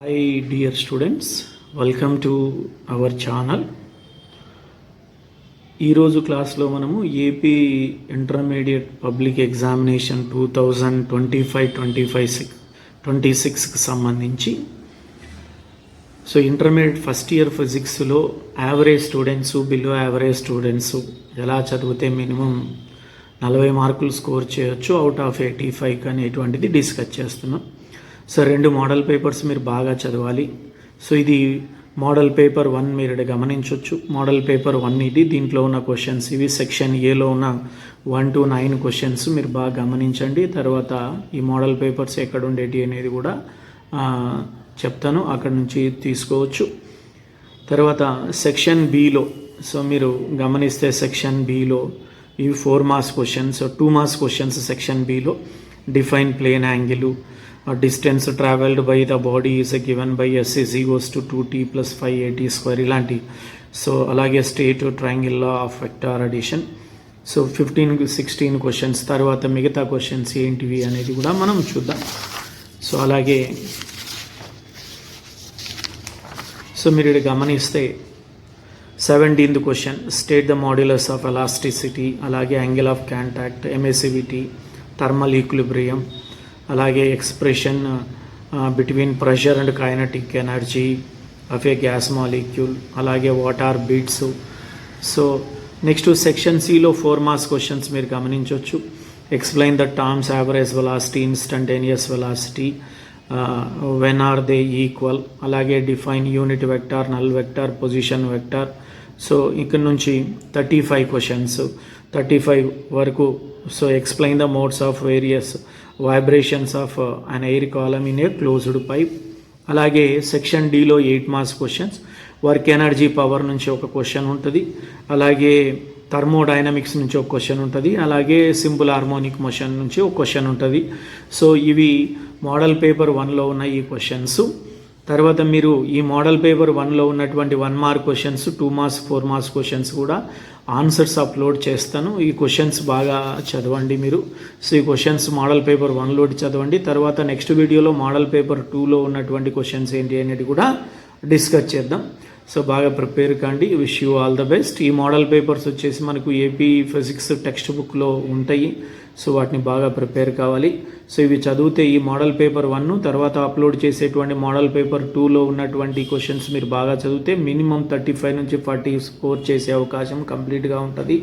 Hi dear students welcome to our channel ఈరోజు క్లాస్లో మనము AP intermediate public examination two thousand twenty five twenty five six twenty సిక్స్కి సంబంధించి so intermediate first year ఫిజిక్స్లో average students below average students ఎలా చదివితే minimum నలభై మార్కులు స్కోర్ చేయొచ్చు అవుట్ ఆఫ్ ఎయిటీ ఫైవ్ అనేటువంటిది డిస్కస్ చేస్తున్నాం. సో రెండు మోడల్ పేపర్స్ మీరు బాగా చదవాలి. సో ఇది మోడల్ పేపర్ వన్ మీరు గమనించవచ్చు మోడల్ పేపర్ వన్ ఇది దీంట్లో ఉన్న క్వశ్చన్స్ ఇవి. సెక్షన్ ఏలో ఉన్న వన్ టు నైన్ క్వశ్చన్స్ మీరు బాగా గమనించండి. తర్వాత ఈ మోడల్ పేపర్స్ ఎక్కడ ఉండేటి అనేది కూడా చెప్తాను. అక్కడ నుంచి తీసుకోవచ్చు. తర్వాత సెక్షన్ బిలో సో మీరు గమనిస్తే సెక్షన్ బిలో ఇవి four marks questions two marks questions section below define plane angle distance travelled by the body is given by S is equals to two T plus five eighty square ఇలాంటి so అలాగే state triangle law of vector addition so fifteen sixteen questions తర్వాత మిగతా questions ఏంటివి అనేది కూడా మనం చూద్దాం. So అలాగే సో మీరు ఇక్కడ గమనిస్తే seventeenth question state the modulus of elasticity అలాగే angle of contact emissivity thermal equilibrium అలాగే expression between pressure and kinetic energy of a gas molecule అలాగే what are beats so next section సిలో four marks questions మీరు గమనించవచ్చు. Explain the terms average velocity instantaneous velocity when are they equal అలాగే define unit vector null vector position vector so ఇక్కడ నుంచి thirty five questions thirty five వరకు so explain the modes of various vibrations of an air column in a closed pipe అలాగే section డిలో eight marks questions work energy power నుంచి ఒక question ఉంటుంది. అలాగే thermodynamics నుంచి ఒక క్వశ్చన్ ఉంటుంది. అలాగే సింపుల్ హార్మోనిక్ మోషన్ నుంచి ఒక క్వశ్చన్ ఉంటుంది. సో ఇవి మోడల్ పేపర్ వన్లో ఉన్న ఈ క్వశ్చన్స్ తర్వాత మీరు ఈ మోడల్ పేపర్ వన్లో ఉన్నటువంటి one mark questions two marks four marks questions కూడా ఆన్సర్స్ అప్లోడ్ చేస్తాను. ఈ క్వశ్చన్స్ బాగా చదవండి మీరు. సో ఈ క్వశ్చన్స్ మోడల్ పేపర్ వన్లో చదవండి. తర్వాత నెక్స్ట్ వీడియోలో మోడల్ పేపర్ టూలో ఉన్నటువంటి క్వశ్చన్స్ ఏంటి అనేది కూడా డిస్కస్ చేద్దాం. సో బాగా ప్రిపేర్ కండి wish you all the best ఈ మోడల్ పేపర్స్ వచ్చేసి మనకు ఏపీ ఫిజిక్స్ టెక్స్ట్ బుక్లో ఉంటాయి. సో వాటిని బాగా ప్రిపేర్ కావాలి. సో ఇవి చదివితే ఈ మోడల్ పేపర్ వన్ తర్వాత అప్లోడ్ చేసేటువంటి మోడల్ పేపర్ టూలో ఉన్నటువంటి క్వశ్చన్స్ మీరు బాగా చదివితే మినిమం థర్టీ ఫైవ్ నుంచి ఫార్టీ స్కోర్ చేసే అవకాశం కంప్లీట్గా ఉంటుంది.